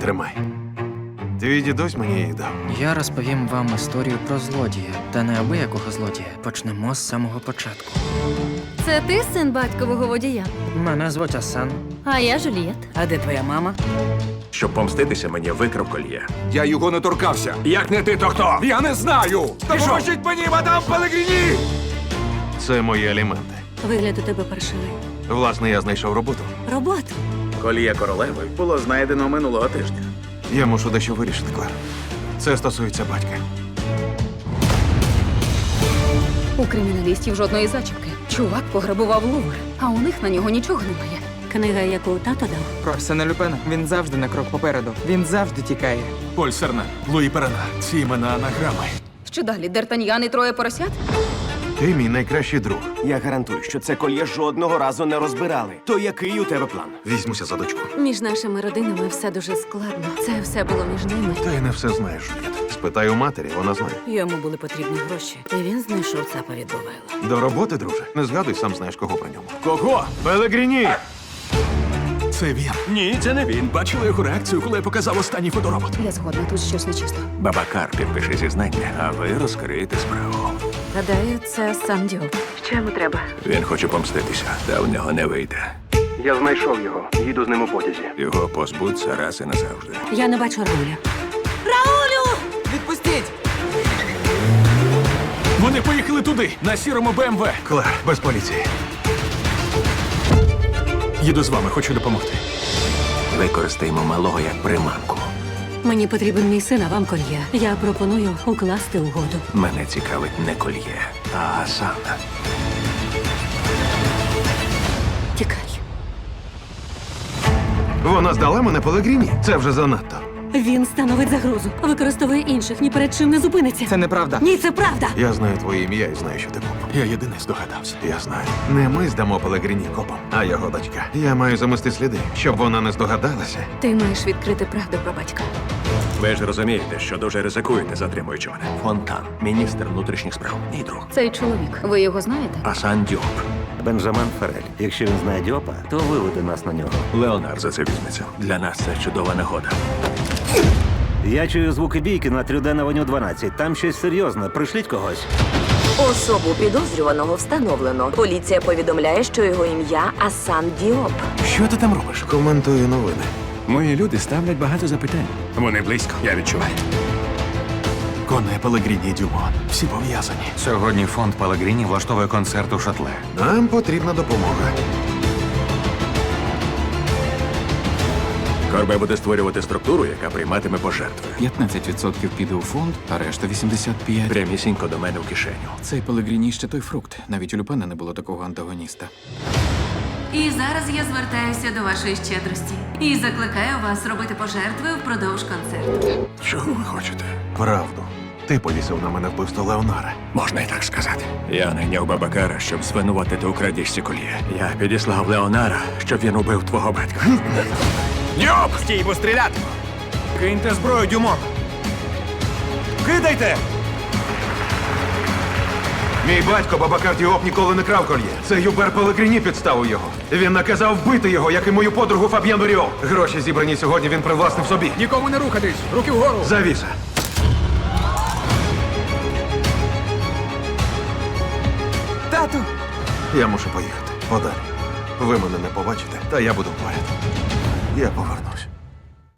Тримай. Твій дідусь мені її дав. Я розповім вам історію про злодія, та не абиякого злодія. Почнемо з самого початку. Це ти син батькового водія? Мене звуть Асан. А я Жулієт. А де твоя мама? Щоб помститися, мені викрав кольє. Я його не торкався. Як не ти, то хто? Я не знаю. Допоможіть мені, мадам Пелегріні! Це мої аліменти. Вигляд у тебе паршивий. Власне, я знайшов роботу. Роботу. Коліє королеви було знайдено минулого тижня. Я мушу дещо вирішити, Клер. Це стосується батька. У криміналістів жодної зачіпки. Чувак пограбував Лувр, а у них на нього нічого немає. Книга, яку тато дав. Про Арсена Люпена. Він завжди на крок попереду. Він завжди тікає. Поль Серна, Луї Перена. Ці імена анаграми. Що далі? Д'Артаньян і троє поросят? Ти мій найкращий друг. Я гарантую, що це кольє жодного разу не розбирали. То який у тебе план? Візьмуся за дочку. Між нашими родинами все дуже складно. Це все було між ними. Ти не все знаєш, Жуліет. Спитай у матері, вона знає. Йому були потрібні гроші, і він знайшов цапа від. До роботи, друже. Не згадуй, сам знаєш, кого при ньому. Кого? Пелегріні! Це він. Ні, це не він. Бачили його реакцію, коли я показав останній фоторобот. Я згодна, тут щось нечисто. Бабакар підпише зізнання, а ви розкриєте справу. Гадаю, це сам Діоп. Що йому треба? Він хоче помститися, та в нього не вийде. Я знайшов його. Їду з ним у потязі. Його позбуться раз і назавжди. Я не бачу Рауля. Відпустіть! Вони поїхали туди, на сірому БМВ. Клер, без поліції. Їду з вами, хочу допомогти. Використаємо малого як приманку. Мені потрібен мій син, а вам кольє. Я пропоную укласти угоду. Мене цікавить не кольє, а Асан. Тікай. Вона здала мене Пелегріні. Це вже занадто. Він становить загрозу, використовує інших, ні перед чим не зупиниться. Це неправда. Ні, це правда. Я знаю твоє ім'я і знаю, що ти коп. Я єдиний здогадався. Я знаю. Не ми здамо Пелегріні копам, а його дочка. Я маю замести сліди, щоб вона не здогадалася. Ти маєш відкрити правду про батька. Ви ж розумієте, що дуже ризикуєте, затримуючи мене. Фонтан, міністр внутрішніх справ. Мій друг. Цей чоловік. Ви його знаєте? Асан Діоп. Бенджамин Ферель. Якщо він знає Діопа, то виведе нас на нього. Леонар за це візьметься. Для нас це чудова нагода. Я чую звуки бійки на Трюден Авеню 12. Там щось серйозне. Пришліть когось. Особу підозрюваного встановлено. Поліція повідомляє, що його ім'я Асан Діоп. Що ти там робиш? Коментую новини. Мої люди ставлять багато запитань. Вони близько, я відчуваю. Коне Пелегріні і Дюмон. Всі пов'язані. Сьогодні фонд Палагріні влаштовує концерт у шатле. Нам потрібна допомога. Корбе буде створювати структуру, яка прийматиме пожертви. 15% піде у фонд, а решта 85%. Прямісінько до мене в кишеню. Цей Пелегріні ще той фрукт. Навіть у Люпена не було такого антагоніста. І зараз я звертаюся до вашої щедрості і закликаю вас робити пожертви впродовж концерту. Чого ви хочете? Правду. Ти повісив на мене вбивство Леонара. Можна і так сказати. Я найняв Бабакара, щоб звинуватити у крадіжці коліє. Я підіслав Леонара, щоб він убив твого батька. Дьоп! Стій, бо стріляти! Киньте зброю, Дюмон! Кидайте! Мій батько Бабакар Діоп ніколи не крав кольє. Це Юбер Пелегріні підставив його. Він наказав вбити його, як і мою подругу Фаб'єн Ріо. Гроші зібрані сьогодні він привласнив собі. Нікому не рухатись! Руки вгору! Завіса. Тату! Я мушу поїхати. Подалі. Ви мене не побачите, та я буду поряд. Я повернусь.